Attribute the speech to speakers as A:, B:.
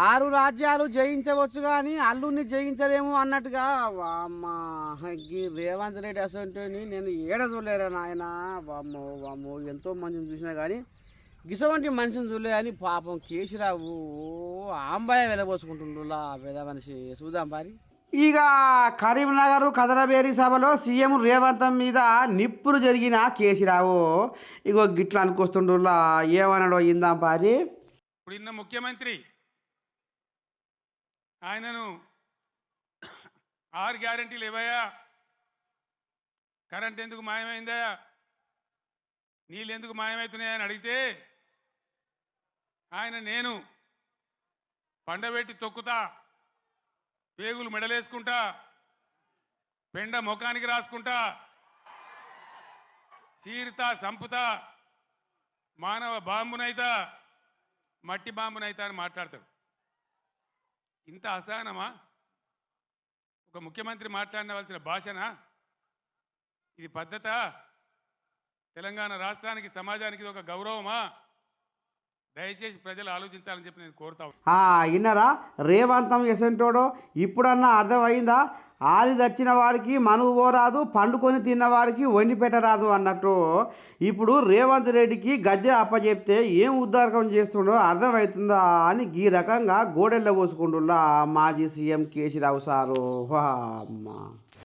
A: ఆరు రాజ్యాలు జయించవచ్చు కానీ అల్లుని జయించలేము అన్నట్టుగా వామ్మా ఈ రేవంత్ రెడ్డి అసంటోని నేను ఏడ చూడలేరా నాయన? వామ్మో వామ్మో ఎంతో మందిని చూసినా కానీ గిసవంటి మనిషిని చూడలే అని పాపం కేసీరావు ఆంబాయ వెళ్ళబోసుకుంటుండ్రులా పెద్ద మనిషి. చూద్దాం పారి ఇక కరీంనగర్ కదరబేరి సభలో సీఎం రేవంత్ మీద నిప్పులు జరిగిన కేసీరావు ఇగో గిట్లా అనుకొస్తుండ్రులా ఏమన్నాడో ఇందాం పారి.
B: ఇప్పుడు ఇన్న ముఖ్యమంత్రి ఆయనను ఆరు గ్యారంటీలు ఇవ్వయా కరెంట్ ఎందుకు మాయమైందా? నీళ్ళు ఎందుకు మాయమవుతున్నాయని అడిగితే ఆయన నేను పండబెట్టి తొక్కుతా పేగులు మెడలేసుకుంటా పెండ ముఖానికి రాసుకుంటా చీరుతా సంపుతా మానవ బాంబునైతా మట్టి బాంబునైతా అని మాట్లాడతాడు. ఇంత అసహనమా? ఒక ముఖ్యమంత్రి మాట్లాడవలసిన భాషనా? ఇది పద్ధత? తెలంగాణ రాష్ట్రానికి సమాజానికి ఇది ఒక గౌరవమా? దయచేసి ప్రజలు ఆలోచించాలని చెప్పి నేను కోరుతా ఇన్నరా
A: విన్నారా? రేవంతం ఎసంటోడో ఇప్పుడన్నా అర్థమైందా? ఆది దచ్చిన వాడికి మనువు పోరాదు పండుకొని తిన్నవాడికి వండి పెట్టరాదు అన్నట్టు. ఇప్పుడు రేవంత్ రెడ్డికి గద్దె అప్పచెప్తే ఏం ఉద్దారకం చేస్తుండో అర్థమవుతుందా అని ఈ రకంగా గోడెళ్ళ పోసుకుంటున్నా మాజీ సీఎం కేసీరావు సారు. అమ్మా